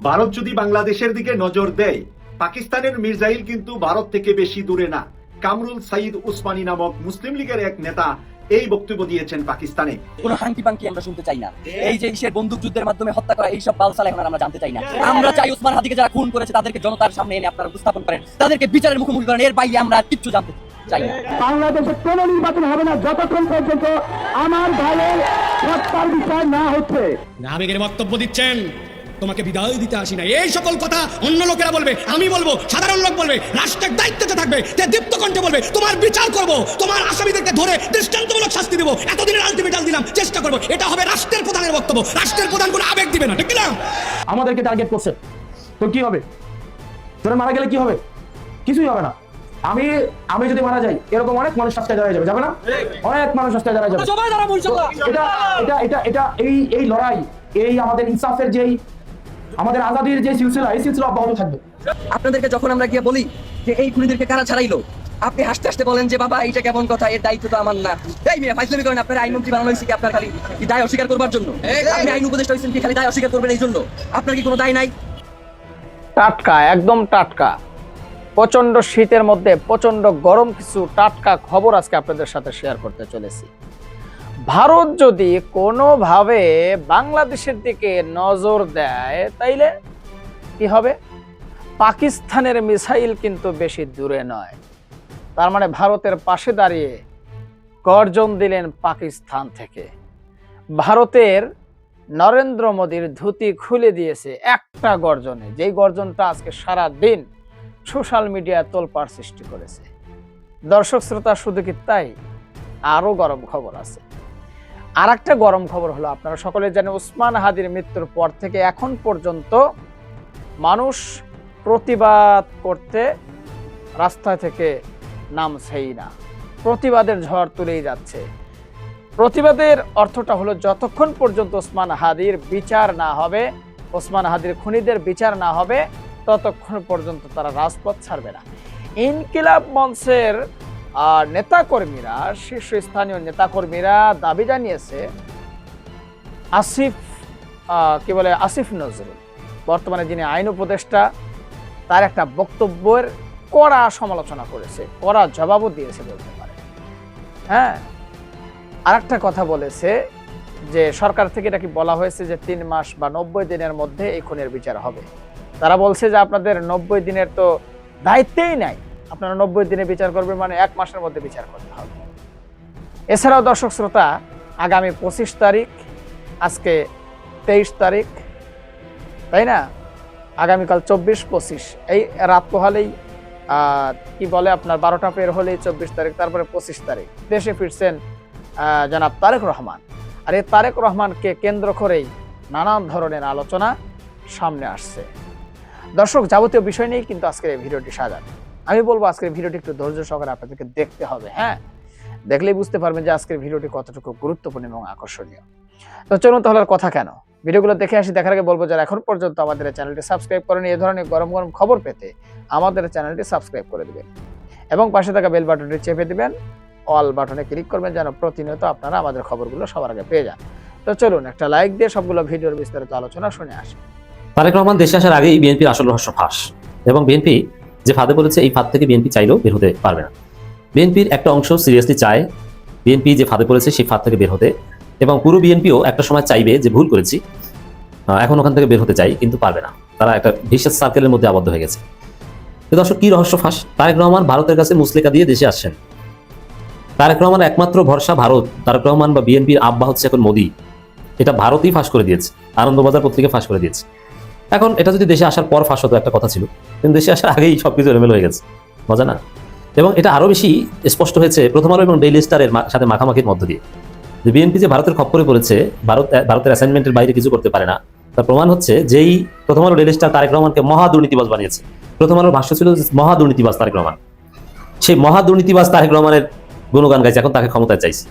ভারত যদি বাংলাদেশের দিকে নজর দেয় পাকিস্তানের মির্জাইল কিন্তু ভারত থেকে বেশি দূরে না। কামরুল সাইদ উসমানী নামক মুসলিম লীগের এক নেতা এই বক্তব্য দিয়েছেন পাকিস্তানে। কোনো হাঙ্কি পাঙ্কি আমরা শুনতে চাই না। এই যে ইসের বন্দুক যুদ্ধের মাধ্যমে হত্যা করা এইসব বালসাল এখন আমরা জানতে চাই না। আমরা চাই ওসমান হাদিকে যারা খুন করেছে তাদেরকে জনতার সামনে এনে আপনারা উপস্থাপন করেন। তাদেরকে বিচারের মুখোমুখি করেন। এর বাইরে আমরা কিচ্ছু জানতে চাই না। বাংলাদেশে কোনো নির্বাচন হবে না যতক্ষণ পর্যন্ত আমার ভাইয়ের হত্যার বিষয় না হচ্ছে। আবেগের বক্তব্য দিচ্ছেন। তোমাকে বিদায় দিতে আসি না এই সকল কথা অন্য লোকেরা বলবে আমি বলব সাধারণ লোক বলবে রাষ্ট্রের দায়িত্বতে থাকবে তে দীপ্ত কণ্ঠে বলবে তোমার বিচার করব তোমার আসামিদেরকে ধরে দৃষ্টান্তমূলক শাস্তি দেবো। এতদিনের আলটিমেটাল দিলাম চেষ্টা করব এটা হবে রাষ্ট্রের প্রধানের বক্তব্য। রাষ্ট্রের প্রধান কোনো আবেগ দিবে না ঠিক না? আমাদেরকে টার্গেট করছে। তো কি হবে? তোরা মারা গেলে কি হবে? কিছুই হবে না। আমি আমি যদি মারা যাই এরকম অনেক মানুষ রাস্তায় দাঁড়ায় যাবে যাবে না? অনেক মানুষ রাস্তায় দাঁড়ায় যাবে। সবাই দাঁড়াবো ইনশাআল্লাহ। এটা এটা এটা এটা এই এই লড়াই এই আমাদের ইনসাফের যেই আমাদের আজাদির যে সিলসিলা এই সিলসিলা অব্যাহত থাকবে। আপনাদেরকে যখন আমরা গিয়ে বলি যে এই খুনিদেরকে কারা ছাড়াইলো আপনি হাসতে হাসতে বলেন যে বাবা এইটা কেমন কথা? এর দায়িত্ব তো আমার না। এই মেয়ে ফাইজলামি করেন আপনার আইনমন্ত্রী বানানো হয়েছে কি আপনার খালি কি দায় অস্বীকার করবার জন্য? আপনি আইন উপদেষ্টা হয়েছেন কি খালি দায় অস্বীকার করবেন এই জন্য? আপনার কি কোনো দায় নাই? টাটকা একদম টাটকা। প্রচণ্ড শীতের মধ্যে প্রচণ্ড গরম কিছু টাটকা খবর আজকে আপনাদের সাথে শেয়ার করতে চলেছি। ভারত যদি কোনোভাবে বাংলাদেশের দিকে নজর দেয়, তাইলে কি হবে? পাকিস্তানের মিসাইল কিন্তু বেশি দূরে নয়। তার মানে ভারতের পাশে দাঁড়িয়ে গর্জন দিলেন পাকিস্তান থেকে। ভারতের নরেন্দ্র মোদীর ধুতি খুলে দিয়েছে একটা গর্জনে। যেই গর্জনটা আজকে সারা দিন সোশ্যাল মিডিয়ায় তোলপাড় সৃষ্টি করেছে। দর্শক শ্রোতা, শুধু কি তাই? আরও গরম খবর আছে। আর একটা গরম খবর হলো, আপনারা সকলে জানেন উসমান হাদির মৃত্যুর পর থেকে এখন পর্যন্ত মানুষ প্রতিবাদ করতে রাস্তা থেকে নামছেই না। প্রতিবাদের ঝড় তুলেই যাচ্ছে। প্রতিবাদের অর্থটা হলো, যতক্ষণ পর্যন্ত ওসমান হাদির বিচার না হবে ওসমান হাদির খুনিদের বিচার না হবে, ততক্ষণ পর্যন্ত তারা রাজপথ ছাড়বে না। ইনকিলাব মঞ্চের আহ, নেতাকর্মীরা শীর্ষস্থানীয় নেতাকর্মীরা দাবি জানিয়েছে আসিফ কি বলে আসিফ নজরুল। বর্তমানে যিনি আইন উপদেষ্টা তার একটা বক্তব্যের কড়া সমালোচনা করেছে কড়া জবাবও দিয়েছে বলতে পারে। হ্যাঁ? আরেকটা কথা বলেছে যে সরকার থেকে এটা কি বলা হয়েছে যে তিন মাস বা নব্বই দিনের মধ্যে এই খুনের বিচার হবে? তারা বলছে যে আপনাদের নব্বই দিনের তো দায়িত্বেই নাই। আপনারা নব্বই দিনে বিচার করবেন মানে এক মাসের মধ্যে বিচার করতে হবে। এছাড়াও দর্শক শ্রোতা, আগামী পঁচিশ তারিখ, আজকে তেইশ তারিখ, তাই না? আগামীকাল চব্বিশ পঁচিশ। এই রাত পোহালেই কি বলে আপনার, বারোটা পের হলেই চব্বিশ তারিখ, তারপরে পঁচিশ তারিখ। দেশে ফিরছেন জনাব তারেক রহমান। আর এই তারেক রহমানকে কেন্দ্র করেই নানান ধরনের আলোচনা সামনে আসছে। দর্শক, যাবতীয় বিষয় নিয়েই কিন্তু আজকের এই ভিডিওটি সাজানো। আমি বলব আজকের ভিডিওটি একটু ধৈর্য সহকারে আপনাদেরকে দেখতে হবে হ্যাঁ? দেখলেই বুঝতে পারবেন যে আজকের ভিডিওটি কতটুকু গুরুত্বপূর্ণ এবং আকর্ষণীয়। তো চলুন তাহলে আর কথা কেন? ভিডিওগুলো দেখে আসি, দেখার আগে বলব যারা এখন পর্যন্ত আমাদের চ্যানেলটি সাবস্ক্রাইব করেন এই ধরনের গরম গরম খবর পেতে আমাদের চ্যানেলটি সাবস্ক্রাইব করে দেবেন এবং পাশে থাকা বেল বাটনটি চেপে দেবেন, অল বাটনে ক্লিক করবেন যেন প্রতিনিয়ত আপনারা আমাদের খবরগুলো সবার আগে পেয়ে যান। তো চলুন, একটা লাইক দিয়ে সবগুলো ভিডিওর বিস্তারিত আলোচনা শুনে আসি। তারেক রহমান দেশে আসার আগেই বিএনপির আসল রহস্য ফাঁস এবং বিএনপি যে ফাঁদে বলেছে এই ফাঁদ থেকে বিএনপি চাইলেও বের হতে পারবে না। বিএনপির একটা অংশ সিরিয়াসলি চায়। বিএনপি যে ফাঁদে পড়েছে, সেই ফাঁদ থেকে বের হতে। এবং পুরো বিএনপিও একটা সময় চাইবে যে, ভুল করেছি। এখন ওখান থেকে বের হতে চাই, কিন্তু পারবে না। তারা একটা ভিশাস সার্কেলের মধ্যে আবদ্ধ হয়ে গেছে। দর্শক, কি রহস্য ফাঁস? তারেক রহমান ভারতের কাছে মুসলিকা দিয়ে দেশে আসছেন। তারেক রহমান একমাত্র ভরসা ভারত। তারেক রহমান বা বিএনপির আব্বা হচ্ছে এখন মোদী। এটা ভারতই ফাঁস করে দিয়েছে। আনন্দবাজার পত্রিকা ফাঁস করে দিয়েছে। এখন এটা যদি দেশে আসার পর ফাঁস হতো, একটা কথা ছিল। কিন্তু দেশে আসার আগেই সবকিছু এলোমেলো হয়ে গেছে। মজা না? এবং এটা আরও বেশি স্পষ্ট হয়েছে প্রথম আলো এবং ডেইলি স্টারের সাথে মাখামাখির মধ্য দিয়ে। যে বিএনপি যে ভারতের খপ্পরে পড়েছে, ভারত ভারতের অ্যাসাইনমেন্টের বাইরে কিছু করতে পারে না। তার প্রমাণ হচ্ছে যেই প্রথম আলো ডেইলি স্টার তারেক রহমানকে মহা দুর্নীতিবাজ বানিয়েছে। প্রথম আলোর ভাষ্য ছিল মহা দুর্নীতিবাজ তারেক রহমান। সেই মহা দুর্নীতিবাজ তারেক রহমানের গুণগান গাইছে, এখন তাকে ক্ষমতায় চাইছে।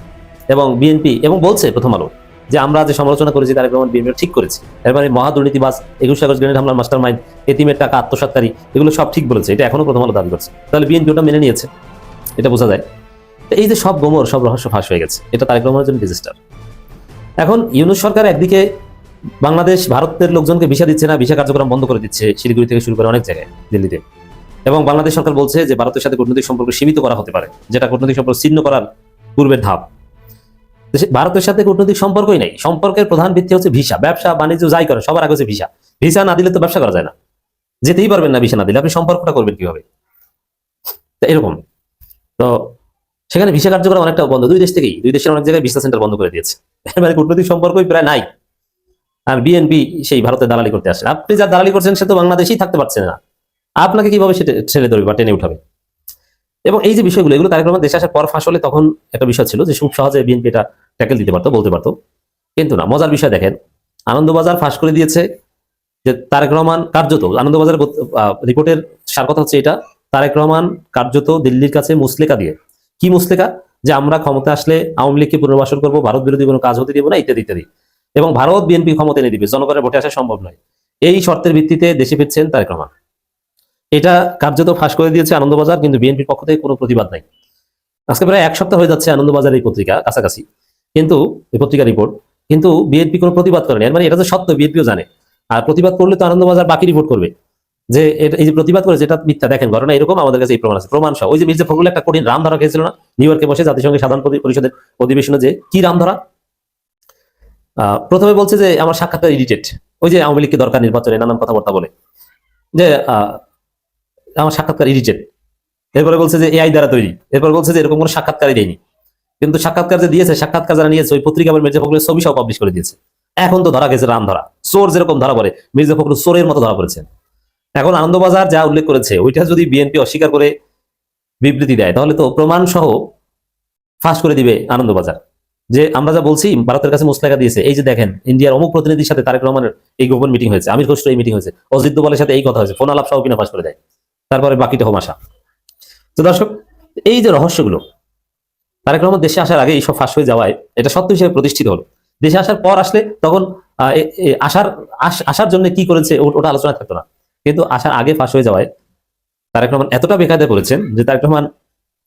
এবং বিএনপি এবং বলছে প্রথম আলো যে আমরা যে সমালোচনা করেছি, তারেক রহমান বিএনপি ঠিক করেছি। এর মানে মহা দুর্নীতিবাজ একুশ আগস্ট গ্রেনেড হামলার মাস্টার মাইন্ড এতিমের টাকা, আত্মসাৎকারী, এগুলো সব ঠিক বলেছে। এটা এখনও প্রথম আলো দাবি করছে। তাহলে বিএনপি ওটা মেনে নিয়েছে? এটা বোঝা যায়। এই যে সব গোমর, সব রহস্য ফাঁস হয়ে গেছে। এটা তারেক রহমানের জন্য ডিজাস্টার এখন ইউনুস সরকার একদিকে বাংলাদেশ, ভারতের লোকজনকে ভিসা দিচ্ছে না, ভিসা কার্যক্রম বন্ধ করে দিচ্ছে শিলিগুড়ি থেকে শুরু করে অনেক জায়গায়, দিল্লিতে। এবং বাংলাদেশ সরকার বলছে যে, ভারতের সাথে কূটনৈতিক সম্পর্ক সীমিত করা হতে পারে, যেটা কূটনৈতিক সম্পর্ক ছিন্ন করার পূর্বের ধাপ। ভারতের সাথে কূটনৈতিক সম্পর্কই নেই। সম্পর্কের প্রধান ভিত্তি হচ্ছে ভিসা। ব্যবসা, বাণিজ্য যাই করে সবার আগে হচ্ছে ভিসা। ভিসা না দিলে তো ব্যবসা করা যায় না। যেতেই পারবেন না ভিসা না দিলে। আপনি সম্পর্কটা করবেন কীভাবে? এরকম। তো সেখানে ভিসা কার্যক্রম অনেকটা বন্ধ। দুই দেশ থেকেই। দুই দেশের অনেক জায়গায় ভিসা সেন্টার বন্ধ করে দিয়েছে। মানে কূটনৈতিক সম্পর্কই প্রায় নাই। আর বিএনপি সেই ভারতে দালালি করতে আসেন আপনি যা দালালি করছেন, সে তো বাংলাদেশেই থাকতে পারছেন না। আপনাকে কীভাবে সেটা ছেড়ে ধরবে বা টেনে উঠাবে? এবং এই যে বিষয়গুলো এগুলো তারেক রহমান দেশে আসার পর ফাঁস হলে তখন একটা বিষয় ছিল যে খুব সহজে বিএনপি এটা ট্যাকেল দিতে পারতো বলতে পারতো। কিন্তু না মজার বিষয় দেখেন আনন্দবাজার ফাঁস করে দিয়েছে যে তারেক রহমান কার্যত আহ, রিপোর্টের সার কথা হচ্ছে এটা তারেক রহমান কার্যত দিল্লির কাছে মুসলেকা দিয়ে। কি মুসলেকা যে আমরা ক্ষমতা আসলে আওয়ামী লীগকে পুনর্বাসন করব ভারত বিরোধী কোনো কাজ হতে দিব না ইত্যাদি ইত্যাদি। এবং ভারত বিএনপি ক্ষমতা এনে দিবে জনগণের ভোটে আসা সম্ভব নয়। এই শর্তের ভিত্তিতে দেশে ফিরছেন তারেক রহমান। এটা কার্যত ফাঁস করে দিয়েছে আনন্দবাজার, কিন্তু বিএনপির পক্ষ থেকে কোনো প্রতিবাদ নাই। আজকে প্রায় এক সপ্তাহ হয়ে যাচ্ছে আনন্দবাজার এই পত্রিকা কাছাকাছি, কিন্তু এই পত্রিকা রিপোর্ট কিন্তু বিএনপি কোনো প্রতিবাদ করেনি মানে এটা তো সত্য, বিএনপিও জানে। আর প্রতিবাদ করলে তো আনন্দবাজার বাকি রিপোর্ট করবে। যে এটা- এই যে প্রতিবাদ করে যেটা মিথ্যা, দেখেন ঘটনা এরকম, আমাদের কাছে এই প্রমাণ আছে। প্রমাণ সহ, ওই যে মির্জা ফখরুল একটা কঠিন রাম ধরা খেয়েছিল না? নিউ ইয়র্কে বসে জাতিসংঘের সাধারণ পরিষদের অধিবেশনে যে কি রাম ধরা প্রথমে বলছে যে, আমার সাক্ষাৎকার এডিটেড ওই যে আওয়ামী লীগকে দরকার নির্বাচনে নানান কথাবার্তা বলে। যে আমার সাক্ষাৎকার এডিটেড এরপরে বলছে যে এআই দ্বারা তৈরি। এরপর বলছে যে এরকম কোনো সাক্ষাৎকারই দেয়নি। কিন্তু সাক্ষাৎকার যে দিয়েছে, সাক্ষাৎকার যারা নিয়েছে, ওই পত্রিকা আবার মির্জা ফখরুলের ছবি সহ পাবলিশ করে দিয়েছে। এখন তো ধরা গেছে রাম ধরা। চোর যেরকম ধরা পড়ে, মির্জা ফখরুল চোরের মতো ধরা পড়েছেন এখন আনন্দবাজার যা উল্লেখ করেছে, ওইটা যদি বিএনপি অস্বীকার করে বিবৃতি দেয়, তাহলে তো প্রমাণ সহ ফাঁস করে দিবে আনন্দবাজার। যে আমরা যা বলছি, ভারতের কাছে মুসলেখা দিয়েছে, এই যে দেখেন, ইন্ডিয়ার অমুক প্রতিনিধির সাথে তারেক রহমানের এই গোপন মিটিং হয়েছে, আমির খসরু এই মিটিং হয়েছে, অজিত দোবালের সাথে এই কথা হয়েছে, ফোন আলাপ সহ কিনা ফাঁস করে দেয়। তারপরে বাকিটা হোমাশা। তো দর্শক, এই যে রহস্যগুলো, তারেক রহমান দেশে আসার আগে এইসব ফাঁস হয়ে যাওয়ায় এটা সত্য হিসেবে প্রতিষ্ঠিত হলো। দেশে আসার পর আসলে তখন আসার আসার জন্য কি করেছে ওটা আলোচনা থাকতো না। কিন্তু আসার আগে ফাঁস হয়ে যাওয়ায় তারেক রহমান এতটা বেকায়দায় করেছেন যে তারেক রহমান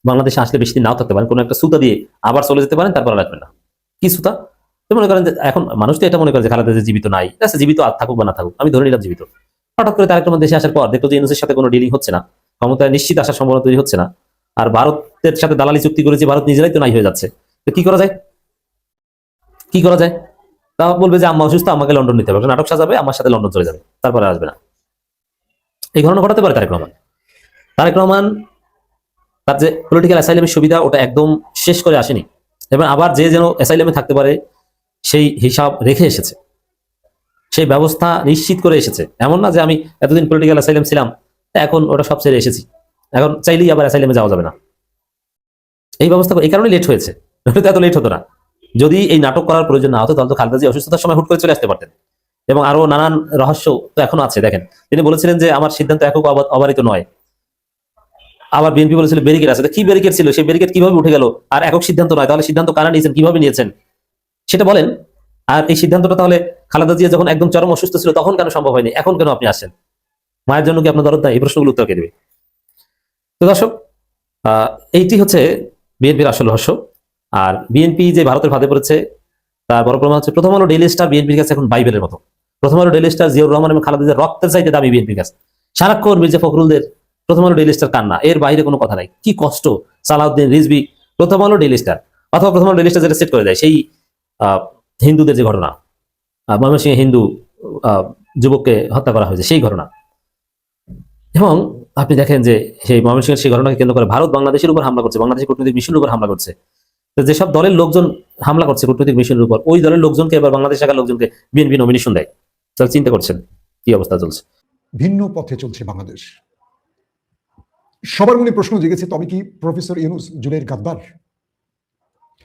বাংলাদেশে আসলে বেশি দিন নাও থাকতে পারেন, কোনো একটা সুতা দিয়ে আবার চলে যেতে পারেন, তারপর লাগবে না। কি সুতা? মনে করেন যে এখন মানুষ তো এটা মনে করেন যে খালেদা জীবিত নাই। জীবিত আর থাকুক বা না থাকুক, আমি ধরে নিলাম জীবিত। হঠাৎ করে তারেক রহমান দেশে আসার পর দেখল যে ইউনুসের সাথে কোনো ডিলিং হচ্ছে না। ক্ষমতায় নিশ্চিত আসার সম্ভাবনা তৈরি হচ্ছে না। আর ভারতের সাথে দালালি চুক্তি করেছে ভারত নিজেরাই তো নাই হয়ে যাচ্ছে। তো কি করা যায়? কি করা যায়? তা বলবে যে আম্মা অসুস্থ, আমাকে লন্ডন নিতে হবে। নাটক সাজাবে, আমার সাথে লন্ডন চলে যাবে। তারপরে আসবে না। এই ঘটনা ঘটাতে পারে তারেক রহমান। তারেক রহমান তার যে পলিটিক্যাল অ্যাসাইলামের সুবিধা, ওটা একদম শেষ করে আসেনি। এবং আবার যে যেন অ্যাসাইলামে থাকতে পারে, সেই হিসাব রেখে এসেছে। সেই ব্যবস্থা নিশ্চিত করে এসেছে। এমন না যে আমি এতদিন পলিটিক্যাল অ্যাসাইলাম ছিলাম, এখন ওটা সব ছেড়ে এসেছি। এখন চাইলেই আবার অ্যাসাইলামে যাওয়া যাবে না। এই ব্যবস্থা এই কারণে লেট হয়েছে। এত লেট হতো না। যদি এই নাটক করার প্রয়োজন না হতো, তাহলে তো খালেদা জি অসুস্থতার সময় হুট করে চলে আসতে পারতেন। এবং আরও নানান রহস্য তো এখনও আছে, দেখেন। তিনি বলেছিলেন যে, আমার সিদ্ধান্ত একক অবারিত নয়। আবার বিএনপি বলেছিল ব্যারিকেড আছে। কি ব্যারিকেড ছিল? সেই ব্যারিকেড কীভাবে উঠে গেল? আর একক সিদ্ধান্ত নয়। তাহলে সিদ্ধান্ত কারা নিয়েছেন? কীভাবে নিয়েছেন? সেটা বলেন। আর এই সিদ্ধান্তটা তাহলে খালেদা জিয়া যখন একদম চরম অসুস্থ ছিল, তখন কেন সম্ভব হয়নি? এখন কেন আপনি আসেন মায়ের জন্য কি আপনার দরদ নাই? এই প্রশ্নগুলো উত্তর দেবে? তো দর্শক এইটি হচ্ছে বিএনপির আসল রহস্য। আর বিএনপি যে ভারতের ফাঁদে পড়েছে, তার বড় প্রমাণ হচ্ছে প্রথম আলো ডেইলি স্টার বিএনপির কাছে এখন বাইবেলের মতো। প্রথম আলো ডেইলি স্টার জিয়াউর রহমান এবং খালেদা জিয়ার রক্তের চাইতে দামি বিএনপির কাছে। সারাক্ষণ মির্জা ফখরুলদের প্রথম আলো ডেইলি স্টার কান্না। এর বাইরে কোনো কথা নাই। কি কষ্ট। সালাউদ্দিন রিজবি প্রথম আলো ডেইলি স্টার। অথবা প্রথম আলো ডেইলি স্টার যেটা সেট করে দেয়, সেই হিন্দুদের যে ঘটনা ময়মনসিংহে হিন্দু যুবককে হত্যা করা হয়েছে, সেই ঘটনা। এবং আপনি দেখেন যে সেই ময়মনসিংহের সেই ঘটনাকে কেন্দ্র করে ভারত বাংলাদেশের উপর হামলা করছে, বাংলাদেশের কূটনৈতিক মিশনের উপর হামলা করছে। তো যেসব দলের লোকজন হামলা করছে কূটনৈতিক মিশনের উপর, ওই দলের লোকজনকে এবার বাংলাদেশ শাখার লোকজনকে বিএনপি নমিনেশন দেয়। তাহলে চিন্তা করছেন, কি অবস্থা চলছে? ভিন্ন পথে চলছে বাংলাদেশ। সবার মনে প্রশ্ন জেগেছে, তবে কি প্রফেসর ইউনুস জুলাইয়ের গাদ্দার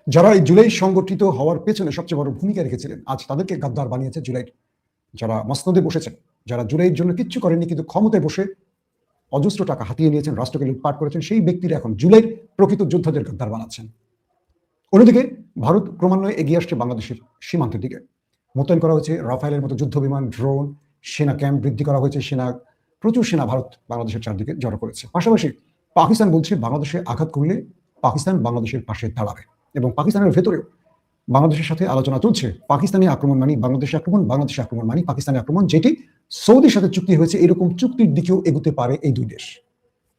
যারা এই জুলাই সংগঠিত হওয়ার পেছনে সবচেয়ে বড় ভূমিকা রেখেছিলেন, আজ তাদেরকে গাদ্দার বানিয়েছে জুলাই। যারা মসনদে বসেছেন, যারা জুলাইয়ের জন্য কিচ্ছু করেননি কিন্তু ক্ষমতায় বসে অজস্র টাকা হাতিয়ে নিয়েছেন, রাষ্ট্রকে লুটপাট করেছেন, সেই ব্যক্তিরা এখন জুলাইয়ের প্রকৃত যোদ্ধাদের গাদ্দার বানাচ্ছেন। অন্যদিকে ভারত ক্রমান্বয়ে এগিয়ে আসছে বাংলাদেশের সীমান্তের দিকে। মোতায়েন করা হয়েছে রাফায়েলের মতো যুদ্ধ বিমান, ড্রোন, সেনা ক্যাম্প বৃদ্ধি করা হয়েছে, সেনা, প্রচুর সেনা ভারত বাংলাদেশের চারদিকে জড়ো করেছে। পাশাপাশি পাকিস্তান বলছে, বাংলাদেশে আঘাত করলে পাকিস্তান বাংলাদেশের পাশে দাঁড়াবে। এবং পাকিস্তানের ভেতরেও বাংলাদেশের সাথে আলোচনা চলছে। পাকিস্তানি আক্রমণ মানি বাংলাদেশে আক্রমণ বাংলাদেশে আক্রমণ মানি পাকিস্তানি আক্রমণ, যেটি সৌদির সাথে চুক্তি হয়েছে, এরকম চুক্তির দিকেও এগোতে পারে এই দুই দেশ।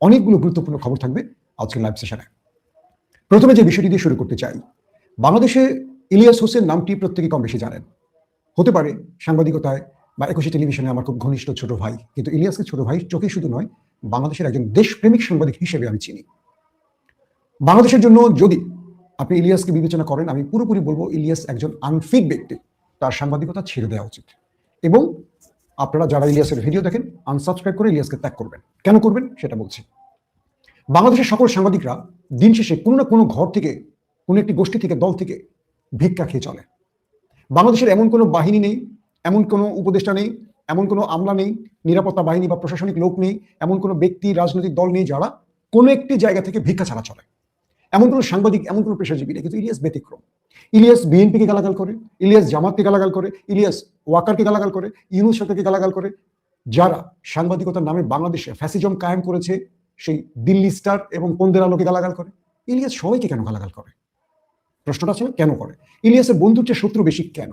অনেকগুলো গুরুত্বপূর্ণ খবর থাকবে আজকের লাইভ সেশনে। প্রথমে যে বিষয়টি দিয়ে শুরু করতে চাই, বাংলাদেশে ইলিয়াস হোসেন নামটি প্রত্যেকে কম বেশি জানেন। হতে পারে সাংবাদিকতায় বা একুশে টেলিভিশনে আমার খুব ঘনিষ্ঠ ছোট ভাই, কিন্তু ইলিয়াসকে ছোট ভাই চোখে শুধু নয়, বাংলাদেশের একজন দেশপ্রেমিক সাংবাদিক হিসেবে আমি চিনি। বাংলাদেশের জন্য যদি আপনি ইলিয়াসকে বিবেচনা করেন, আমি পুরোপুরি বলব ইলিয়াস একজন আনফিট ব্যক্তি। তার সাংবাদিকতা ছেড়ে দেওয়া উচিত। এবং আপনারা যারা ইলিয়াসের ভিডিও দেখেন আনসাবস্ক্রাইব করে ইলিয়াসকে ত্যাগ করবেন। কেন করবেন? সেটা বলছি। বাংলাদেশের সকল সাংবাদিকরা দিন শেষে কোনো না কোনো ঘর থেকে, কোনো একটি গোষ্ঠী থেকে, দল থেকে ভিক্ষা খেয়ে চলে। বাংলাদেশের এমন কোনো বাহিনী নেই, এমন কোনো উপদেষ্টা নেই, এমন কোনো আমলা নেই, নিরাপত্তা বাহিনী বা প্রশাসনিক লোক নেই, এমন কোনো ব্যক্তি, রাজনৈতিক দল নেই যারা কোনো একটি জায়গা থেকে ভিক্ষা ছাড়া চলে। এমন কোনো সাংবাদিক এমন কোনো পেশাজীবী কিন্তু ইলিয়াস ব্যতিক্রম। ইলিয়াস বিএনপিকে গালাগাল করে ইলিয়াস জামাতকে গালাগাল করে ইলিয়াস ওয়াকারকে গালাগাল করে ইউনুস সরকারকে গালাগাল করে যারা সাংবাদিকতার নামে বাংলাদেশে ফ্যাসিজম কায়েম করেছে সেই দিল্লি স্টার এবং পন্দের আলোকে গালাগাল করে। ইলিয়াস সবাইকে কেন গালাগাল করে? প্রশ্নটা না, কেন করে? ইলিয়াসের বন্ধুর চেয়ে শত্রু বেশি কেন?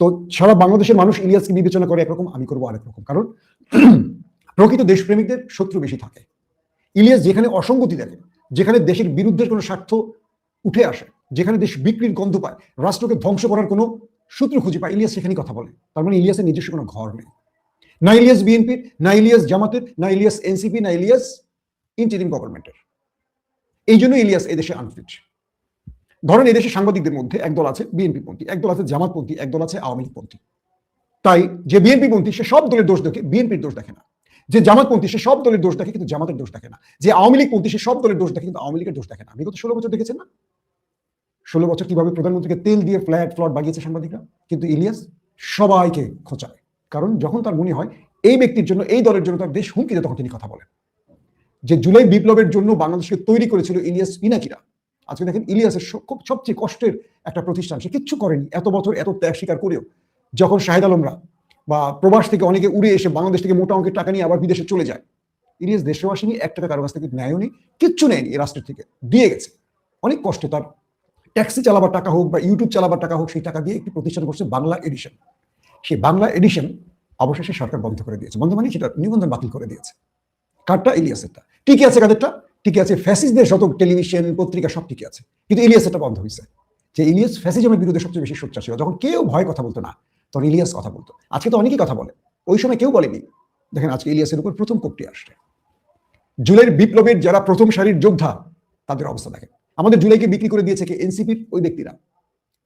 তো সারা বাংলাদেশের মানুষ ইলিয়াসকে বিবেচনা করে একরকম আমি করব আরেক রকম। কারণ প্রকৃত দেশপ্রেমিকদের শত্রু বেশি থাকে। ইলিয়াস যেখানে অসঙ্গতি দেখে যেখানে দেশের বিরুদ্ধে কোনো স্বার্থ উঠে আসে, যেখানে দেশ বিক্রির গন্ধ পায়, রাষ্ট্রকে ধ্বংস করার কোনো সূত্র খুঁজে পায়। ইলিয়াস সেখানেই কথা বলে। তার মানে ইলিয়াসের নিজস্ব কোনো ঘর নেই। না ইলিয়াস বিএনপির না ইলিয়াস জামাতের, না ইলিয়াস এনসিপি, না ইলিয়াস ইন্টারিম গভর্নমেন্টের। এই জন্য ইলিয়াস এদেশে আনফিট ধরেন এদেশে সাংবাদিকদের মধ্যে একদল আছে বিএনপি পন্থী একদল আছে জামাতপন্থী, একদল আছে আওয়ামী লীগ পন্থী তাই যে বিএনপি পন্থী সে সব দলের দোষ দেখে, বিএনপির দোষ দেখে না। যে জামাতপন্থী, সে সব দলের দোষ দেখে কিন্তু জামাতের দোষ দেখে না। যে আওয়ামী লীগ পন্থী, সে সব দলের দোষ দেখে কিন্তু আওয়ামী লীগের দোষ দেখে না। বিগত ষোলো বছর দেখেছেন না? ষোলো বছর কীভাবে প্রধানমন্ত্রীকে তেল দিয়ে ফ্ল্যাট, ফ্লট বাগিয়েছে সাংবাদিকরা? কিন্তু ইলিয়াস সবাইকে খোঁচায়। কারণ যখন তার মনে হয় এই ব্যক্তির জন্য, এই দলের জন্য তার দেশ হুমকিতে, তখন তিনি কথা বলেন। যে জুলাই বিপ্লবের জন্য বাংলাদেশকে তৈরি করেছিল ইলিয়াস পিনাকিরা। আজকে দেখেন ইলিয়াসের খুব সবচেয়ে কষ্টের একটা প্রতিষ্ঠান। সে কিচ্ছু করেনি। এত বছর এত ত্যাগ স্বীকার করেও যখন শাহেদ আলমরা বা প্রবাস থেকে অনেকে উড়ে এসে বাংলাদেশ থেকে মোটা অঙ্কের টাকা নিয়ে আবার বিদেশে চলে যায়। ইলিয়াস দেশেও আসেনি এক টাকা কারও কাছ থেকে ন্যায়ও নেই কিচ্ছু নেয়নি এই রাষ্ট্রের থেকে, দিয়ে গেছে। অনেক কষ্টে তার। ট্যাক্সি চালাবার টাকা হোক বা ইউটিউব চালাবার টাকা হোক, সেই টাকা দিয়ে একটি প্রতিষ্ঠান করছে বাংলা এডিশন সেই বাংলা এডিশন অবশেষে সরকার বন্ধ করে দিয়েছে। বন্ধ মানে সেটা নিবন্ধন বাতিল করে দিয়েছে। কারটা ইলিয়াসেরটা। ঠিকই আছে কাদেরটা? ঠিকই আছে? ফ্যাসিসদের যত টেলিভিশন, পত্রিকা, সব ঠিকই আছে। কিন্তু ইলিয়াসেরটা বন্ধ হয়েছে যে ইলিয়াস ফ্যাসিজমের বিরুদ্ধে সবচেয়ে বেশি সোচ্চার ছিল, যখন কেউ ভয় কথা বলতো না তখন ইলিয়াস কথা বলতো। আজকে তো অনেকেই কথা বলে। ওই সময় কেউ বলেনি, দেখেন আজকে ইলিয়াসের উপর প্রথম কোপটি আসছে। জুলাইয়ের বিপ্লবের যারা প্রথম সারির যোদ্ধা, তাদের অবস্থা দেখেন। আমাদের জুলাইকে বিক্রি করে দিয়েছে কে? এনসিপির ওই ব্যক্তিরা।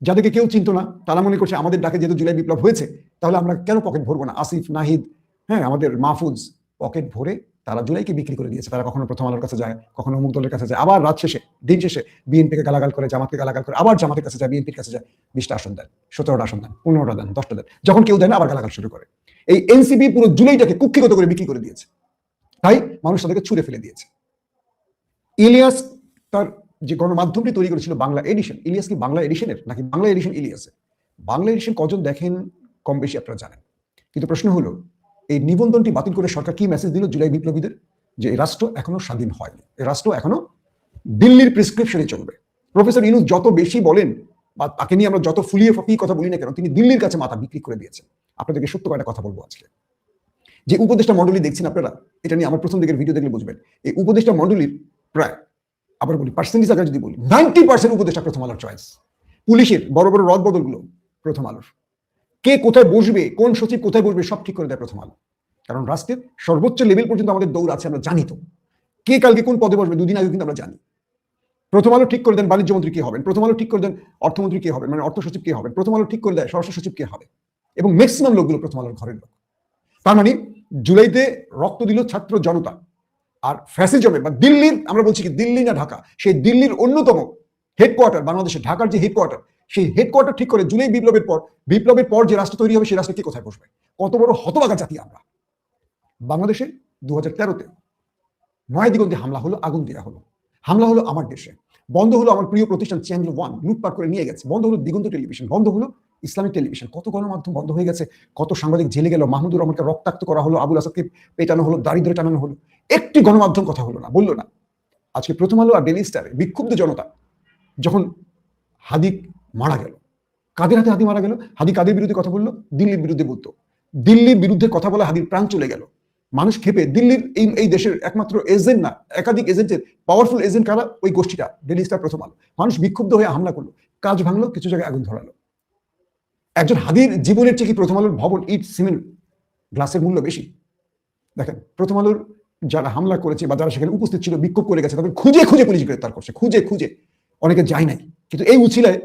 যাদেরকে কেউ চিনত না, তারা মনে করছে আমাদের ডাকে যেহেতু জুলাই বিপ্লব হয়েছে, তাহলে আমরা কেন পকেট ভরবো না? আসিফ, নাহিদ হ্যাঁ আমাদের মাহফুজ পকেট ভরে তারা জুলাইকে বিক্রি করে দিয়েছে, তারা কখনো প্রথম আলোর কাছে যায়, কখনো অমুক দলের কাছে যায়, আবার রাত শেষে, দিন শেষে বিএনপিকে গালাগাল করে, জামাতকে গালাগাল করে, আবার জামাতের কাছে যায়, বিএনপির কাছে যায়, বিশটা আসন দেন, সতেরোটা আসন দেন, পনেরোটা দেন, দশটা দেন, যখন কেউ দেয় না, আবার গালাগাল শুরু করে। এই এনসিপি পুরো জুলাইটাকে কুক্ষিগত করে বিক্রি করে দিয়েছে। তাই মানুষ তাদেরকে ছুঁড়ে ফেলে দিয়েছে। ইলিয়াস তার যে গণমাধ্যমটি তৈরি করেছিল বাংলা এডিশন, ইলিয়াস কি বাংলা এডিশনের? নাকি বাংলা এডিশন ইলিয়াসের? বাংলা এডিশন কজন দেখেন, কম বেশি আপনারা জানেন। কিন্তু প্রশ্ন হলো এই নিবন্ধনটি বাতিল করে সরকার কি মেসেজ দিল জুলাই বিপ্লবীদের? যে এই রাষ্ট্র এখনও স্বাধীন হয়নি। এই রাষ্ট্র এখনও দিল্লির প্রেসক্রিপশনে চলবে। প্রফেসর ইনুস যত বেশি বলেন, বা তাকে নিয়ে আমরা যত ফুলিয়ে ফাপিয়ে কথা বলি না কেন, তিনি দিল্লির কাছে মাথা বিক্রি করে দিয়েছেন। আপনাদেরকে সত্য কয়টা কথা বলব আজকে। যে উপদেষ্টা মণ্ডলী দেখছেন আপনারা, এটা নিয়ে আমার প্রথম দিকের ভিডিও দেখলে বুঝবেন। এই উপদেষ্টা মণ্ডলীর প্রায়, আবার বলি পার্সেন্টেজ আকারে যদি বলি নাইনটি পার্সেন্ট উপদেষ্টা প্রথম আলোর চয়েস পুলিশের বড় বড় রদ বদলগুলো প্রথম আলোর। কে কোথায় বসবে, কোন সচিব কোথায় বসবে, সব ঠিক করে দেয় প্রথম আলো। কারণ রাষ্ট্রের সর্বোচ্চ লেভেল পর্যন্ত আমাদের দৌড় আছে, আমরা জানি তো। কে কালকে কোন পদে বসবে, দুদিন আগে কিন্তু আমরা জানি। প্রথম আলো ঠিক করে দেন বাণিজ্য মন্ত্রী কে হবেন, প্রথম আলো ঠিক করে দেন অর্থমন্ত্রী কে হবেন মানে অর্থ সচিব কে হবেন, প্রথম আলো ঠিক করে দেয় স্বরাষ্ট্র সচিব কে হবে। এবং ম্যাক্সিমাম লোকগুলো প্রথম আলোর ঘরের লোক। তার মানে জুলাইতে রক্ত দিল ছাত্র জনতা। আর ফ্যাসিজমে বা দিল্লির, আমরা বলছি কি দিল্লি না ঢাকা, সেই দিল্লির অন্যতম হেডকোয়ার্টার বাংলাদেশের ঢাকার যে হেডকোয়ার্টার সেই হেডকোয়ার্টার ঠিক করে জুলাই বিপ্লবের পর বিপ্লবের পর যে রাষ্ট্র তৈরি হবে, সেই রাষ্ট্র কে কোথায় বসবে? কত বড় হতবাগা জাতি আমরা। বাংলাদেশে দু হাজার তেরোতে নয় দিগন্তে হামলা হলো, আগুন দেওয়া হলো। হামলা হলো আমার দেশে। বন্ধ হলো আমার প্রিয় প্রতিষ্ঠান চ্যানেল ওয়ান লুটপাট করে নিয়ে গেছে। বন্ধ হলো দিগন্ত টেলিভিশন, বন্ধ হলো ইসলামিক টেলিভিশন। কত গণমাধ্যম বন্ধ হয়ে গেছে, কত সাংবাদিক জেলে গেল, মাহমুদুর রহমানকে রক্তাক্ত করা হলো, আবুল আসাদকে পেটানো হলো দারিদ্র টানানো হলো। একটি গণমাধ্যম কথা হলো না, বলল না। আজকে প্রথম আলো আর ডেলি স্টারে বিক্ষুব্ধ জনতা যখন হাদিক মারা গেল। কাদের হাতে হাদি মারা গেল? হাদি কাদের বিরুদ্ধে কথা বলল? দিল্লির বিরুদ্ধে বলতো। দিল্লির বিরুদ্ধে কথা বলে হাদির প্রাণ চলে গেল। মানুষ খেপে, দিল্লির এই এই দেশের একমাত্র এজেন্ট না, একাধিক এজেন্টের পাওয়ারফুল এজেন্ট কারা? ওই গোষ্ঠীটা ডেলি স্টার প্রথম আলো। মানুষ বিক্ষুব্ধ হয়ে হামলা করল। কাজ ভাঙলো, কিছু জায়গায় আগুন ধরালো। একজন হাদির জীবনের চেয়ে কি প্রথম আলোর ভবন ইট, সিমেন্ট, গ্লাসের মূল্য বেশি? দেখেন, প্রথম আলোর যারা হামলা করেছে বা যারা সেখানে উপস্থিত ছিল, বিক্ষোভ করে গেছে, তাদের খুঁজে খুঁজে পুলিশ গ্রেপ্তার করছে। খুঁজে খুঁজে। অনেকে যায় নাই। কিন্তু এই উছিলায়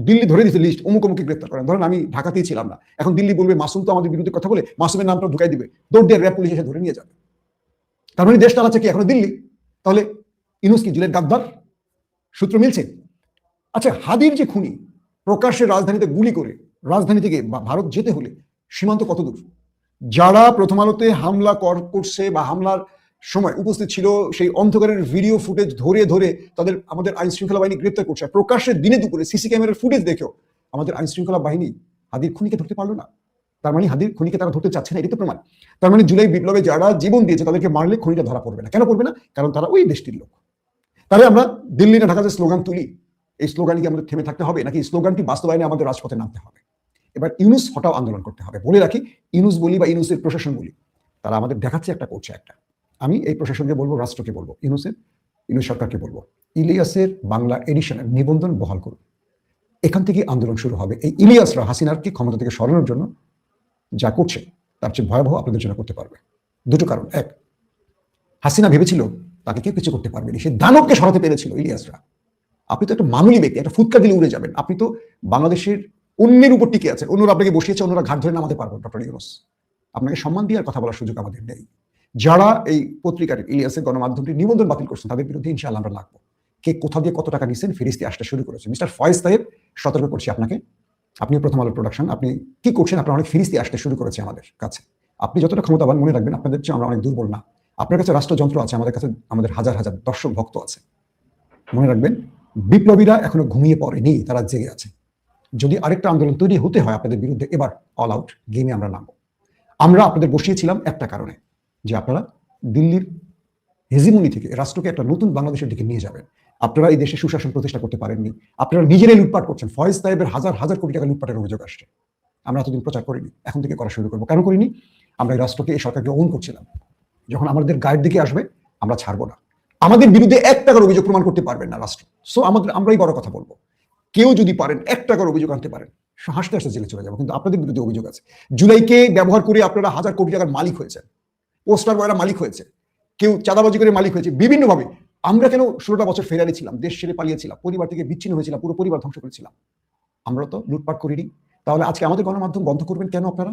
দিল্লি ধরে দিতে লিস্ট অমুক অমুকে গ্রেপ্তার করেন। ধরেন আমি ঢাকাতেই ছিলাম না। এখন দিল্লি বলবে, মাসুম তো আমাদের বিরুদ্ধে কথা বলে, মাসুমের নামটা ঢুকাই দিবে। দৌড় দিয়ে র্যাব পুলিশ এসে ধরে নিয়ে যাবে। তার মানে দেশ চালাচ্ছে কি? এখনও দিল্লি। তাহলে ইনুস কি, জুলের গাদ্দার? সূত্র মিলছে? আচ্ছা হাদির যে খুনি, প্রকাশ্যে রাজধানীতে গুলি করে, রাজধানী থেকে ভারত যেতে হলে সীমান্ত কত দূর? যারা প্রথম আলোতে হামলা কর- করছে বা হামলার সময় উপস্থিত ছিল, সেই অন্ধকারের ভিডিও ফুটেজ ধরে ধরে তাদের, আমাদের আইন শৃঙ্খলা বাহিনী গ্রেপ্তার করছে। আর প্রকাশ্যে দিনে দুপুরে সিসি ক্যামেরার ফুটেজ দেখেও আমাদের আইন শৃঙ্খলা বাহিনী হাদির খুনিকে ধরতে পারল না। তার মানে হাদির খুনিকে তারা ধরতে চাচ্ছে না এটি তো প্রমাণ। তার মানে জুলাই বিপ্লবে যারা জীবন দিয়েছে, তাদেরকে মারলে খুনিটা ধরা পড়বে না। কেন পড়বে না? কারণ তারা ওই দেশটির লোক। তাহলে আমরা দিল্লি না ঢাকা স্লোগান তুলি, এই স্লোগানে কি আমাদের থেমে থাকতে হবে? নাকি স্লোগানটি বাস্তবায়নে আমাদের রাজপথে নামতে হবে? এবার ইউনুস হটাও আন্দোলন করতে হবে। বলে রাখি, ইউনুস বলি বা ইউনুসের প্রশাসন বলি, তারা আমাদের দেখাচ্ছে একটা, করছে একটা। আমি এই প্রশাসনকে বলব, রাষ্ট্রকে বলব, ইউনুসের, ইউনুস সরকারকে বলব, ইলিয়াসের বাংলা এডিশনের নিবন্ধন বহাল করুন। এখান থেকে আন্দোলন শুরু হবে। এই ইলিয়াসরা হাসিনারকে ক্ষমতা থেকে সরানোর জন্য যা করছে, তার চেয়ে ভয়াবহ আপনাদের জন্য করতে পারবে। দুটো কারণ। এক, হাসিনা ভেবেছিল তাকে কেউ কিছু করতে পারবেনি সে দানবকে সরাতে পেরেছিল ইলিয়াসরা। আপনি তো একটা মামুলি ব্যক্তি, একটা ফুৎকার দিলে উড়ে যাবেন। আপনি তো বাংলাদেশের অন্যের উপর টিকে আছে অন্যরা আপনাকে বসিয়েছে, অন্যরা ঘাট ধরে নামাতে পারবেন ডক্টর ইউনুস। আপনাকে সম্মান দিয়ে আর কথা বলার সুযোগ আমাদের নেই। যারা এই পত্রিকাটি ইলিয়াসের গণমাধ্যমটি নিবন্ধন বাতিল করছেন, তাদের বিরুদ্ধে ইনশাআল্লাহ আমরা লাগবো। কে কোথা দিয়ে কত টাকা নিচ্ছেন, ফিরিস্তি আসতে শুরু করেছে। মিস্টার ফয়েজ সাহেব, সতর্ক করছি আপনাকে। আপনি প্রথম আলো প্রোডাকশন আপনি কি করছেন, আপনার অনেক ফিরিস্তি আসতে শুরু করেছে আমাদের কাছে। আপনি যতটা ক্ষমতাবান মনে রাখবেন, আপনাদের চেয়ে আমরা অনেক দুর্বল না। আপনার কাছে রাষ্ট্রযন্ত্র আছে, আমাদের কাছে, আমাদের হাজার হাজার দর্শক ভক্ত আছে। মনে রাখবেন, বিপ্লবীরা এখনও ঘুমিয়ে পড়েনি, তারা জেগে আছে। যদি আরেকটা আন্দোলন তৈরি হতে হয় আপনাদের বিরুদ্ধে, এবার অল আউট গেমে আমরা নামবো। আমরা আপনাদের বসিয়েছিলাম একটা কারণে। যে আপনারা দিল্লির হেজিমনি থেকে রাষ্ট্রকে একটা নতুন বাংলাদেশের দিকে নিয়ে যাবেন। আপনারা এই দেশে সুশাসন প্রতিষ্ঠা করতে পারেননি। আপনারা নিজেরাই লুটপাট করছেন। ফয়েজ সাহেবের হাজার হাজার কোটি টাকা লুটপাটের অভিযোগ আসছে। আমরা এতদিন প্রচার করিনি। এখন থেকে করা শুরু করব। কেন করিনি? আমরা এই রাষ্ট্রকে, এই সরকারকে ওন করছিলাম। যখন আমাদের গায়ের দিকে আসবে, আমরা ছাড়বো না। আমাদের বিরুদ্ধে এক টাকার অভিযোগ প্রমাণ করতে পারবেন না রাষ্ট্র। সো আমাদের, আমরাই বড় কথা বলব। কেউ যদি পারেন, এক টাকার অভিযোগ আনতে পারেন। হাসতে হাসতে জেলে চলে যাব। কিন্তু আপনাদের বিরুদ্ধে অভিযোগ আছে। জুলাইকে ব্যবহার করে আপনারা হাজার কোটি টাকার মালিক হয়েছেন। পোস্টার বয়রা মালিক হয়েছে, কেউ চাঁদাবাজি করে মালিক হয়েছে, বিভিন্নভাবে। আমরা কেন ষোলোটা বছর ফেরারি ছিলাম, দেশ ছেড়ে পালিয়েছিলাম, পরিবার থেকে বিচ্ছিন্ন হয়েছিলাম, পুরো পরিবার ধ্বংস করেছিলাম। আমরা তো লুটপাট করিনি। তাহলে আজকে আমাদের গণমাধ্যম বন্ধ করবেন কেন আপনারা?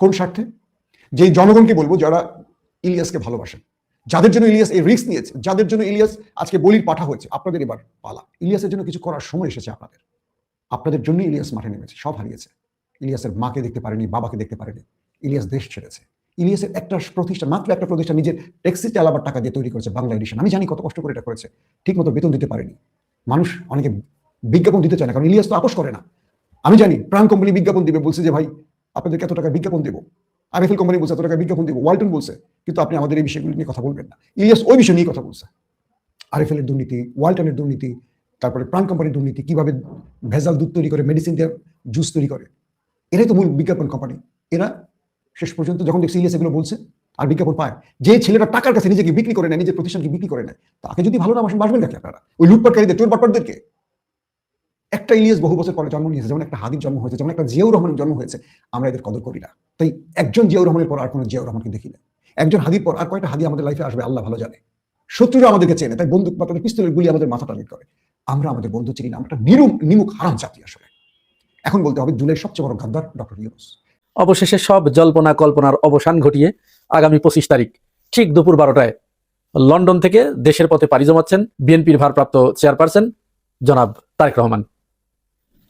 কোন স্বার্থে? যে জনগণকে বলব যারা ইলিয়াসকে ভালোবাসেন যাদের জন্য ইলিয়াস এই রিস্ক নিয়েছে, যাদের জন্য ইলিয়াস আজকে বলির পাঠা হয়েছে, আপনাদের এবার পালা। ইলিয়াসের জন্য কিছু করার সময় এসেছে আপনাদের। আপনাদের জন্য ইলিয়াস মাঠে নেমেছে, সব হারিয়েছে। ইলিয়াসের মাকে দেখতে পারেনি, বাবাকে দেখতে পারেনি। ইলিয়াস দেশ ছেড়েছে। ইলিয়াসের একটা প্রতিষ্ঠান, মাত্র একটা প্রতিষ্ঠান নিজের ট্যাক্সি চালাবার টাকা দিয়ে তৈরি করেছে বাংলা এডিশন আমি জানি কত কষ্ট করে এটা করেছে। ঠিক মতো বেতন দিতে পারেনি। মানুষ অনেকে বিজ্ঞাপন দিতে চায় না, কারণ ইলিয়াস তো আপোষ করে না। আমি জানি প্রাণ কোম্পানি বিজ্ঞাপন দিবে, বলছে যে, ভাই, আপনাদেরকে এত টাকা বিজ্ঞাপন দেবো। আরএফএল কোম্পানি বলছে, এত টাকা বিজ্ঞাপন দেবো। ওয়ালটন বলছে, কিন্তু আপনি আমাদের এই বিষয়গুলি নিয়ে কথা বলবেন না। ইলিয়াস ওই বিষয় নিয়ে কথা বলছে। আরএফএল এর দুর্নীতি, ওয়ালটনের দুর্নীতি, তারপরে প্রাণ কোম্পানির দুর্নীতি, কীভাবে ভেজাল দুধ তৈরি করে মেডিসিন দিয়ে জুস তৈরি করে। এরাই তো মূল বিজ্ঞাপন কোম্পানি এরা শেষ পর্যন্ত যখন দেখছি ইলিয়াস এগুলো বলছে, আর বিজ্ঞাপন পায়, যে ছেলেটা টাকার কাছে নিজেকে বিক্রি করে নেয়, নিজের প্রতিষ্ঠানকে বিক্রি করে নেয়, তাকে যদি ভালো না বাসেন বাসবেন নাকি আপনারা? ওই লুটপাটকারীদের চোর বাটপাটদেরকে একটা ইলিয়াস বহু বছর পরে জন্ম নিয়েছে, যেমন একটা হাদির জন্ম হয়েছে, যেমন একটা জিয়াউর রহমানের জন্ম হয়েছে, আমরা এদের কদর করি না। তাই একজন জিয়াউর রহমানের পর আর কোনো জিয়াউর রহমানকে দেখি না। একজন হাদির পর আর কয়টা হাদি আমাদের লাইফে আসবে, আল্লাহ ভালো জানে। শত্রুরা আমাদেরকে চেনে, তাই বন্দুক বা তাদের পিস্তলের গুলি আমাদের মাথা টার্গেট করে। আমরা আমাদের বন্ধু চিনি না, আমরা নিরুম, নিমুখ হারাম জাতি আসলে। এখন বলতে হবে জুলাই সবচেয়ে বড় গাদ্দার ডক্টর ইউনুস। অবশেষে সব জল্পনা কল্পনার অবসান ঘটিয়ে আগামী পঁচিশ তারিখ, ঠিক দুপুর বারোটায় লন্ডন থেকে দেশের পথে পাড়ি জমাচ্ছেন বিএনপির ভারপ্রাপ্ত চেয়ারপারসন জনাব তারেক রহমান।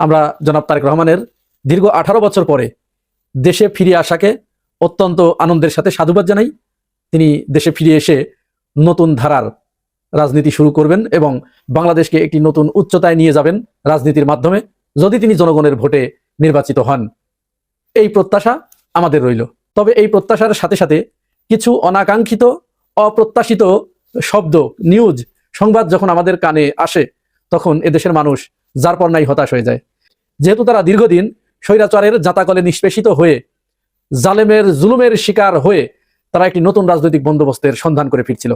আমরা জনাব তারেক রহমানের দীর্ঘ আঠারো বছর পরে দেশে ফিরে আসাকে অত্যন্ত আনন্দের সাথে সাধুবাদ জানাই। তিনি দেশে ফিরে এসে নতুন ধারার রাজনীতি শুরু করবেন এবং বাংলাদেশকে একটি নতুন উচ্চতায় নিয়ে যাবেন রাজনীতির মাধ্যমে, যদি তিনি জনগণের ভোটে নির্বাচিত হন। এই প্রত্যাশা আমাদের রইল। তবে এই প্রত্যাশার সাথে সাথে কিছু অনাকাঙ্ক্ষিত, অপ্রত্যাশিত শব্দ নিউজ সংবাদ যখন আমাদের কানে আসে, তখন এদেশের মানুষ যার পর নাই হতাশ হয়ে যায়। যেহেতু তারা দীর্ঘদিন স্বৈরাচারের জাতাকলে নিষ্পেষিত হয়ে, জালেমের জুলুমের শিকার হয়ে তারা একটি নতুন রাজনৈতিক বন্দোবস্তের সন্ধান করে ফিরছিল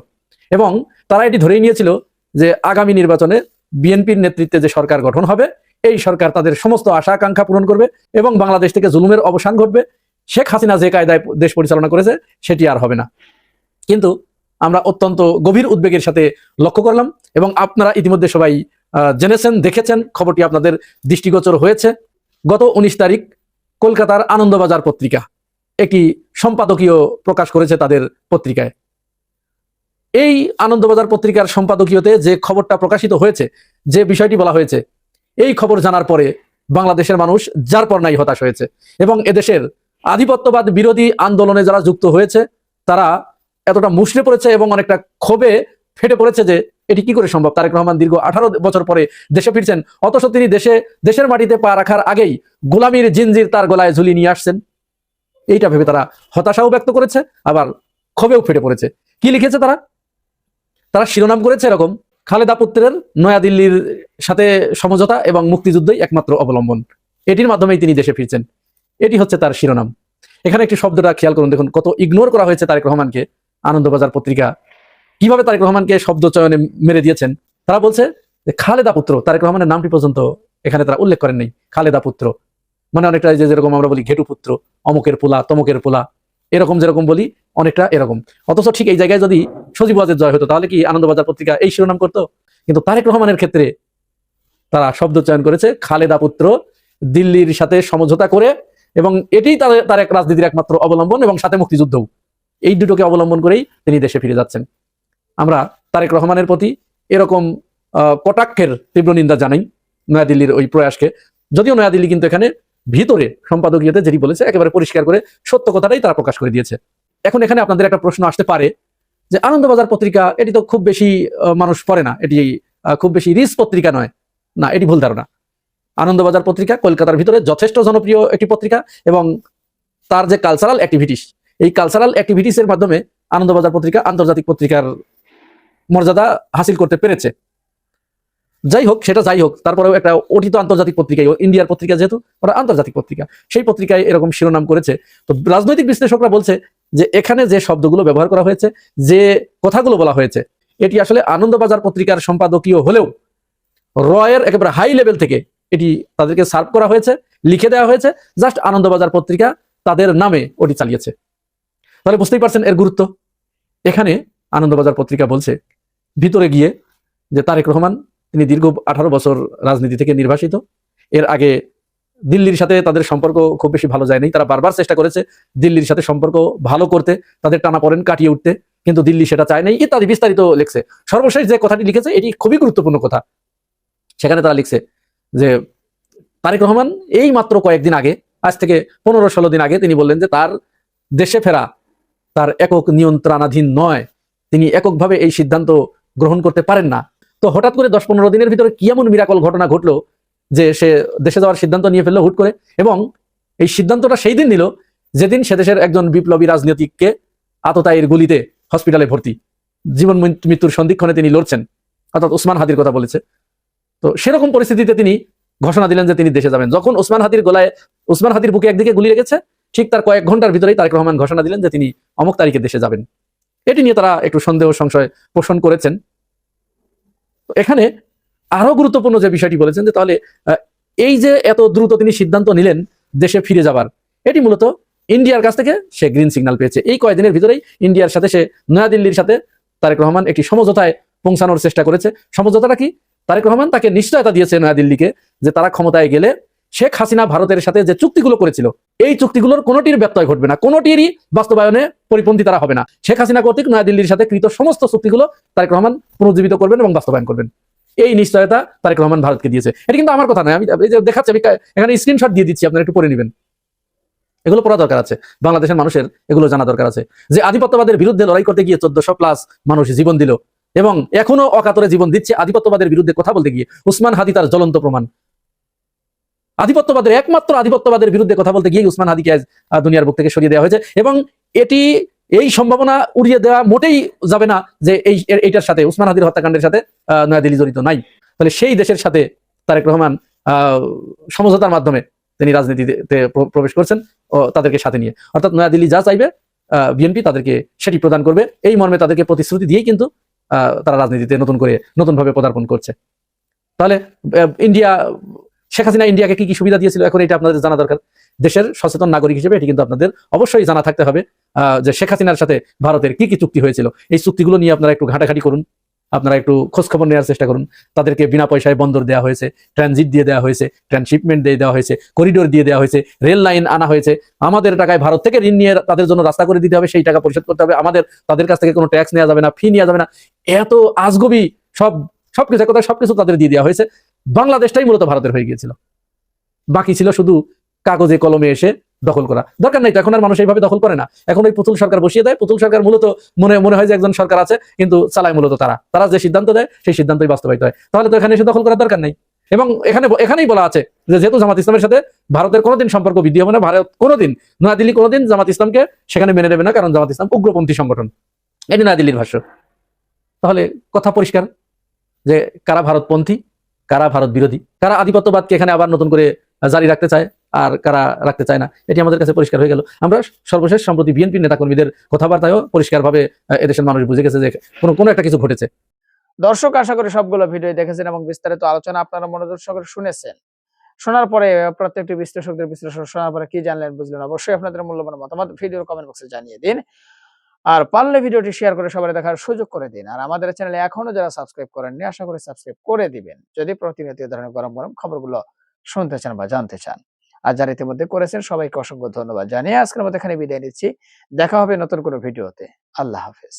এবং তারা এটি ধরেই নিয়েছিল যে আগামী নির্বাচনে বিএনপির নেতৃত্বে যে সরকার গঠন হবে এই সরকার তাদের সমস্ত আশা আকাঙ্ক্ষা পূরণ করবে এবং বাংলাদেশ থেকে জুলুমের অবসান ঘটবে। শেখ হাসিনা যে কায়দায় দেশ পরিচালনা করেছে, সেটি আর হবে না। কিন্তু আমরা অত্যন্ত গভীর উদ্বেগের সাথে লক্ষ্য করলাম এবং আপনারা ইতিমধ্যে সবাই জেনেছেন, দেখেছেন, খবরটি আপনাদের দৃষ্টিগোচর হয়েছে। গত উনিশ তারিখ কলকাতার আনন্দবাজার পত্রিকা একটি সম্পাদকীয় প্রকাশ করেছে তাদের পত্রিকায়। এই আনন্দবাজার পত্রিকার সম্পাদকীয়তে যে খবরটা প্রকাশিত হয়েছে, যে বিষয়টি বলা হয়েছে এই খবর জানার পরে বাংলাদেশের মানুষ যার পর নাই হতাশ হয়েছে। এবং এদেশের আধিপত্যবাদ বিরোধী আন্দোলনে যারা যুক্ত হয়েছে, তারা এতটা মুষড়ে পড়েছে এবং অনেকটা ক্ষোভে ফেটে পড়েছে যে এটি কি করে সম্ভব? তারেক রহমান দীর্ঘ আঠারো বছর পরে দেশে ফিরছেন। অথচ তিনি দেশে, দেশের মাটিতে পা রাখার আগেই গোলামীর জিনজির তার গলায় ঝুলিয়ে নিয়ে আসছেন। এইটা ভেবে তারা হতাশাও ব্যক্ত করেছে, আবার ক্ষোভেও ফেটে পড়েছে। কি লিখেছে তারা? তারা শিরোনাম করেছে এরকম খালেদা পুত্রের নয়াদিল্লির সাথে সমঝোতা এবং মুক্তিযুদ্ধই একমাত্র অবলম্বন। এটির মাধ্যমেই তিনি দেশে ফিরছেন। এটি হচ্ছে তার শিরোনাম। এখানে একটি শব্দটা খেয়াল করুন, দেখুন, কত ইগনোর করা হয়েছে তারেক রহমানকে আনন্দবাজার পত্রিকা। কীভাবে তারেক রহমানকে শব্দ চয়নে মেরে দিয়েছেন? তারা বলছে যে খালেদা পুত্র, তারেক রহমানের নামটি পর্যন্ত এখানে তারা উল্লেখ করেন নাই। খালেদা পুত্র। মানে অনেকটা যেরকম আমরা বলি, ঘেটু পুত্র, অমুকের পোলা, তমুকের পোলা। এরকম যেরকম বলি, অনেকটা এরকম। অথচ ঠিক এই জায়গায় যদি সজীব ওয়াজের জয় হতো, তাহলে কি আনন্দবাজার পত্রিকা এই শিরোনাম করতো? কিন্তু তারেক রহমানের ক্ষেত্রে তারা শব্দ চয়ন করেছে, খালেদা পুত্র দিল্লির সাথে সমঝোতা করে এবং এটাই তাদের তার এক রাজনীতির একমাত্র অবলম্বন এবং সাথে মুক্তিযুদ্ধও। এই দুটোকে অবলম্বন করেই তিনি দেশে ফিরে যাচ্ছেন। আমরা তারেক রহমানের প্রতি এরকম কটাক্ষের তীব্র নিন্দা জানাই নয়াদিল্লির ওই প্রয়াসকে। যদিও নয়াদিল্লি কিন্তু এখানে ভিতরে সম্পাদকীয়তে যেটি বলেছে, একেবারে পরিষ্কার করে সত্য কথাটাই তারা প্রকাশ করে দিয়েছে। এখন এখানে আপনাদের একটা প্রশ্ন আসতে পারে যে আনন্দবাজার পত্রিকা, এটি তো খুব বেশি মানুষ পড়ে না, এটি খুব বেশি রিস পত্রিকা নয়। না, এটি ভুল ধারণা। আনন্দবাজার পত্রিকা কলকাতার ভিতরে যথেষ্ট জনপ্রিয় একটি পত্রিকা এবং তার যে কালচারাল অ্যাক্টিভিটিস এই কালচারাল অ্যাক্টিভিটিস এর মাধ্যমে আনন্দবাজার পত্রিকা আন্তর্জাতিক পত্রিকার মর্যাদা হাসিল করতে পেরেছে। যাই হোক সেটা যাই হোক তারপরেও একটা অঠিত আন্তর্জাতিক পত্রিকা ইন্ডিয়ার পত্রিকা যেহেতু, ওটা আন্তর্জাতিক পত্রিকা, সেই পত্রিকায় এরকম শিরোনাম করেছে। তো রাজনৈতিক বিশ্লেষকরা বলছে যে এখানে যে শব্দগুলো ব্যবহার করা হয়েছে, যে কথাগুলো বলা হয়েছে, এটি আসলে আনন্দবাজার পত্রিকার সম্পাদকীয় হলেও রয়ের একেবারে হাই লেভেল থেকে এটি তাদেরকে সার্ভ করা হয়েছে, লিখে দেওয়া হয়েছে, জাস্ট আনন্দবাজার পত্রিকা তাদের নামে ওটি চালিয়েছে। তাহলে বুঝতেই পারছেন এর গুরুত্ব। এখানে আনন্দবাজার পত্রিকা বলছে, ভিতরে গিয়ে যে তারেক রহমান তিনি দীর্ঘ আঠারো বছর রাজনীতি থেকে নির্বাসিত। এর আগে দিল্লির সাথে তাদের সম্পর্ক খুব বেশি ভালো যায়নি। তারা বারবার চেষ্টা করেছে দিল্লির সাথে সম্পর্ক ভালো করতে, তাদের টানাপড়েন কাটিয়ে উঠতে, কিন্তু দিল্লি সেটা চায় নাই। ইত্যাদি বিস্তারিত লিখছে। সর্বশেষ যে কথাটি লিখেছে, এটি খুবই গুরুত্বপূর্ণ কথা। সেখানে তারা লিখছে যে, তারেক রহমান এই মাত্র কয়েকদিন আগে, আজ থেকে পনেরো ষোলো দিন আগে তিনি বললেন যে, তার দেশে ফেরা, তার একক নিয়ন্ত্রণাধীন নয়। তিনি এককভাবে এই সিদ্ধান্ত গ্রহণ করতে পারেন না। তো হঠাৎ করে দশ পনেরো দিনের ভিতরে কি এমন মিরাকল ঘটনা ঘটলো যে সে দেশে যাওয়ার সিদ্ধান্ত নিয়ে ফেলল হুট করে? এবং এই সিদ্ধান্তটা সেই দিন নিল, যেদিন সে দেশের একজন বিপ্লবী রাজনীতিককে আততায়ীর গুলিতে হসপিটালে ভর্তি। জীবন মৃত্যুর সন্ধিক্ষণে তিনি লড়ছেন, অর্থাৎ ওসমান হাদির কথা বলেছে। তো সেরকম পরিস্থিতিতে তিনি ঘোষণা দিলেন যে তিনি দেশে যাবেন। যখন ওসমান হাদির গলায়, ওসমান হাদির বুকে একদিকে গুলি রেখেছে ঠিক তার কয়েক ঘণ্টার ভিতরেই তারেক রহমান ঘোষণা দিলেন যে তিনি অমুক তারিখে দেশে যাবেন। এটি নিয়ে তারা একটু সন্দেহ, সংশয় পোষণ করেছেন। এখানে আরও গুরুত্বপূর্ণ যে বিষয়টি বলেছেন যে তাহলে এই যে এত দ্রুত তিনি সিদ্ধান্ত নিলেন দেশে ফিরে যাবার, এটি মূলত ইন্ডিয়ার কাছ থেকে সে গ্রিন সিগন্যাল পেয়েছে। এই কয়েকদিনের ভিতরেই ইন্ডিয়ার সাথে সে নয়াদিল্লির সাথে তারেক রহমান একটি সমঝোতায় পৌঁছানোর চেষ্টা করেছে। সমঝোতাটা কি? তারেক রহমান তাকে নিশ্চয়তা দিয়েছে নয়াদিল্লিকে যে তারা ক্ষমতায় গেলে শেখ হাসিনা ভারতের সাথে যে চুক্তিগুলো করেছিল, এই চুক্তিগুলোর কোনোটির ব্যত্যয় ঘটবে না, কোনোটিরই বাস্তবায়নে পরিপন্থী তারা হবে না। শেখ হাসিনা কর্তৃক নয়াদিল্লির সাথে কৃত সমস্ত চুক্তিগুলো তারেক রহমান পুনর্জীবিত করবেন এবং বাস্তবায়ন করবেন। এই নিশ্চয়তা তারেক রহমান ভারতকে দিয়েছে। এটা কিন্তু আমার কথা নয়, আমি এই যে দেখাচ্ছি, আমি এখানে স্ক্রিনশট দিয়ে দিচ্ছি, আপনারা একটু পড়ে নেবেন। এগুলো পড়া দরকার আছে, বাংলাদেশের মানুষের এগুলো জানা দরকার আছে। যে আধিপত্যবাদের বিরুদ্ধে লড়াই করতে গিয়ে চোদ্দশো প্লাস মানুষ জীবন দিল, এবং এখনও অকাতরে জীবন দিচ্ছে আধিপত্যবাদের বিরুদ্ধে কথা বলতে গিয়ে, উসমান হাদি তার জ্বলন্ত প্রমাণ। আধিপত্যবাদের, একমাত্র আধিপত্যবাদের বিরুদ্ধে কথা বলতে গিয়ে উসমান হাদিকে দুনিয়ার বুক থেকে সরিয়ে দেওয়া হয়েছে। এবং এটি, এই সম্ভাবনা উড়িয়ে দেওয়া মোটেই যাবে না যে এই, এইটার সাথে, উসমান হাদির হত্যাকাণ্ডের সাথে নয়াদিল্লি জড়িত নাই। তাহলে সেই দেশের সাথে তারেক রহমান সমঝোতার মাধ্যমে তিনি রাজনীতিতে প্রবেশ করছেন ও তাদেরকে সাথে নিয়ে। অর্থাৎ নয়াদিল্লি যা চাইবে বিএনপি তাদেরকে সেটি প্রদান করবে। এই মর্মে তাদেরকে প্রতিশ্রুতি দিয়েই কিন্তু তারা রাজনীতিতে নতুন করে নতুন ভাবে পদার্পণ করছে। তাহলে ইন্ডিয়া শেখ হাসিনা ইন্ডিয়াকে কি কি সুবিধা দিয়েছিল? এখন এটা আপনাদের জানা দরকার। দেশের সচেতন নাগরিক হিসেবে এটি কিন্তু আপনাদের অবশ্যই জানা থাকতে হবে যে শেখ হাসিনার সাথে ভারতের কি কি চুক্তি হয়েছিল। এই চুক্তিগুলো নিয়ে আপনারা একটু ঘাটাঘাটি করুন, আপনারা একটু খোঁজ খবর নেওয়ার চেষ্টা করুন। তাদেরকে বিনা পয়সায় বন্দর দেওয়া হয়েছে ট্রানজিট দিয়ে দেওয়া হয়েছে ট্রান্সশিপমেন্ট দিয়ে দেওয়া হয়েছে করিডোর দিয়ে দেওয়া হয়েছে রেল লাইন আনা হয়েছে। আমাদের টাকায় ভারত থেকে ঋণ নিয়ে তাদের জন্য রাস্তা করে দিতে হবে, সেই টাকা পরিশোধ করতে হবে। আমাদের, তাদের কাছ থেকে কোনো ট্যাক্স নেওয়া যাবে না ফি নেওয়া যাবে না। এত আজগবি সব, সবকিছু কথা সবকিছু তাদের দিয়ে দেওয়া হয়েছে। বাংলাদেশটাই মূলত ভারতের হয়ে গিয়েছিল। বাকি ছিল শুধু কাগজে, কলমে এসে দখল করা। দরকার নাই তো, এখন আর মানুষ এইভাবে দখল করে না। এখন ওই পুতুল সরকার বসিয়ে দেয়। পুতুল সরকার মূলত মনে মনে হয় যে একজন সরকার আছে, কিন্তু চালায় মূলত তারা। তারা যে সিদ্ধান্ত দেয়, সেই সিদ্ধান্তই বাস্তবায়িত হয়। তাহলে তো এখানে এসে দখল করার দরকার নেই। এবং এখানে, এখানেই বলা আছে যে যেহেতু জামাত ইসলামের সাথে ভারতের কোনোদিন সম্পর্ক বৃদ্ধি হবে না, ভারত কোনোদিন, নয়াদিল্লি কোনোদিন জামাত ইসলামকে সেখানে মেনে নেবে না, কারণ জামাত ইসলাম উগ্রপন্থী সংগঠন। এটি নয়াদিল্লির ভাষ্য। তাহলে কথা পরিষ্কার যে কারা ভারতপন্থী কারা ভারত বিরোধী? কারা আধিপত্যবাদকে এখানে আবার নতুন করে জারি রাখতে চায় আর কারা রাখতে চায় না? এটি আমাদের কাছে পরিষ্কার হয়ে গেল। আমরা সর্বশেষ, সম্প্রতি বিএনপি নেতাকর্মীদের কথাবার্তায়ও পরিষ্কারভাবে এদেশের মানুষ বুঝে গেছে যে কোনো কোনো একটা কিছু ঘটেছে। দর্শক, আশা করি সবগুলো ভিডিও দেখেছেন এবং বিস্তারিত আলোচনা আপনারা মনোযোগ শুনেছেন। শোনার পরে প্রত্যেকটি বিশ্লেষকদের বিশ্লেষণ শোনার পরে কি জানলেন, বুঝলেন? অবশ্যই আপনাদের মূল্যবান মতামত ভিডিওর কমেন্ট বক্সে জানিয়ে দিন। আর পারলে ভিডিওটি শেয়ার করে সবাই দেখার সুযোগ করে দিন। আর আমাদের চ্যানেলে এখনও যারা সাবস্ক্রাইব করেননি, আশা করি সাবস্ক্রাইব করে দিবেন। যদি প্রতিনিয়ত ধরনের গরম গরম খবরগুলো শুনতে চান বা জানতে চান। আর যারা ইতিমধ্যে করেছেন, সবাইকে অসংখ্য ধন্যবাদ জানিয়ে আজকের মতো এখানে বিদায় নিচ্ছি। দেখা হবে নতুন কোনো ভিডিওতে। আল্লাহ হাফেজ।